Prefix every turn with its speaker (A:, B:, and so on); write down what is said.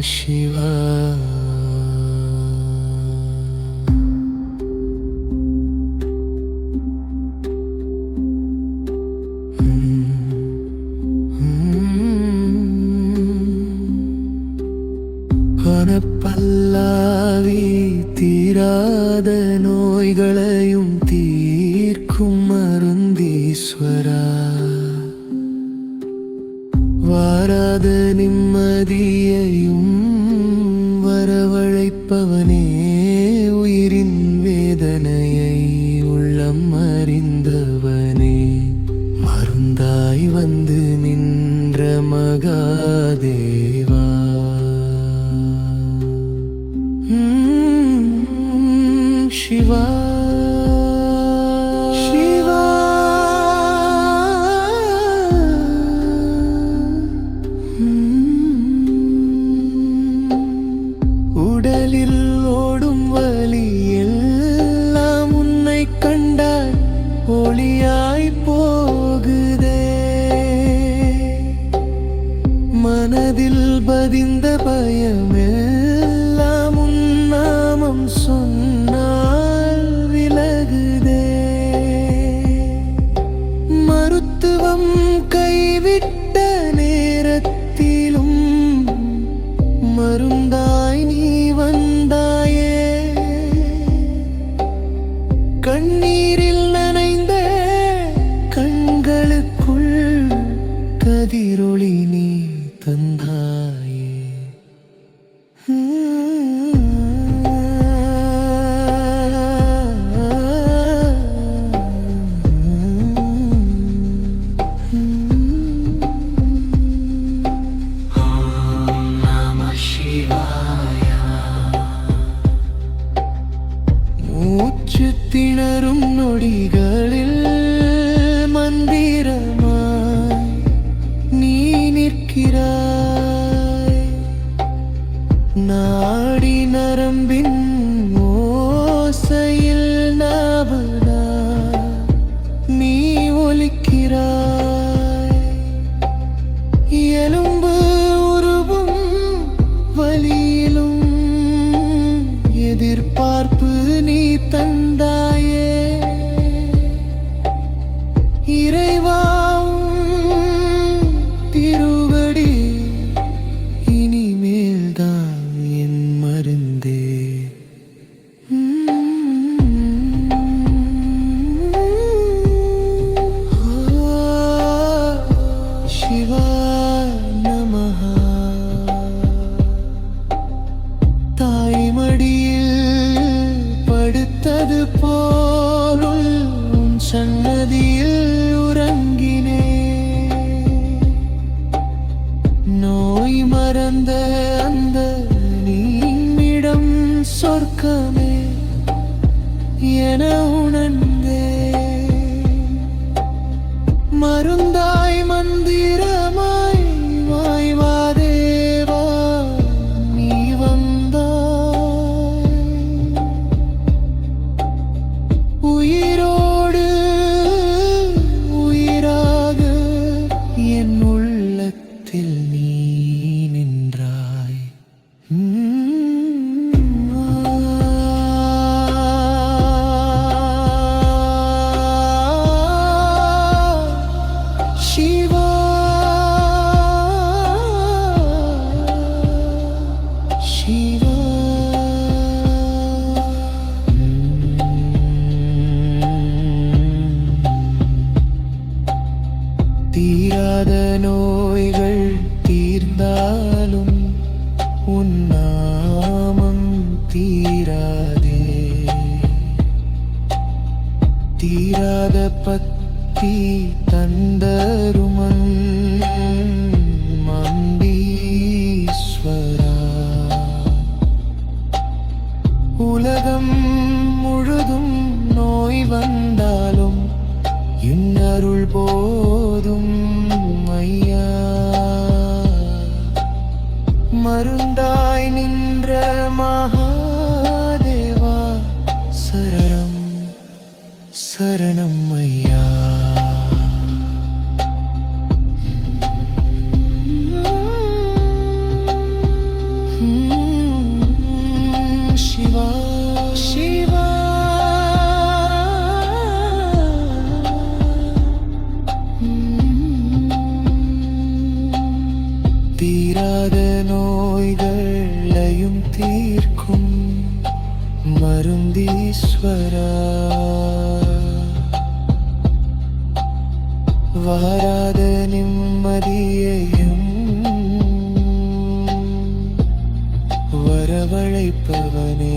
A: சிவா. பல்லாவி தீராத நோய்களையும் தீர்க்கும் மருந்தீஸ்வரா வாராத நிம்மதியையும் சிவா. சிவா. உடலில் ஓடும் வலி எல்லாம் உன்னை கண்டால் ஒளியாய் போகுதே. மனதில் பதிந்த பயமெல்லாம் பாவம் கைவிட்ட நேரத்திலும் மருந்தாய் நீ வந்தாயே. கண்ணீரில் நனைந்த கண்களுக்குள் கதிரொளி நீ தந்தாய். திணறும் மந்திரமாய் நீ நிற்கிறாய். நாடி நரம்பின் சன்னதியில் உறங்கினே நோய் மறந்த அந்த நீமிடம் சொர்க்கமே என உணர்ந்தே மருந்தாய் உன்னாமம் தீராதே. தீராத பத்தி தந்தருமன் மந்தீஸ்வரா. உலகம் முழுதும் நோய் வந்தாலும் இன்னருள் போதும் ஐயா. மருந்தாய் நின்ற மகாதேவா சரணம் சரணம் ஐயா. தீர்க்கும் மருந்தீஸ்வரா. வாராத நிம்மதியையும் வரவழைப்பவனே.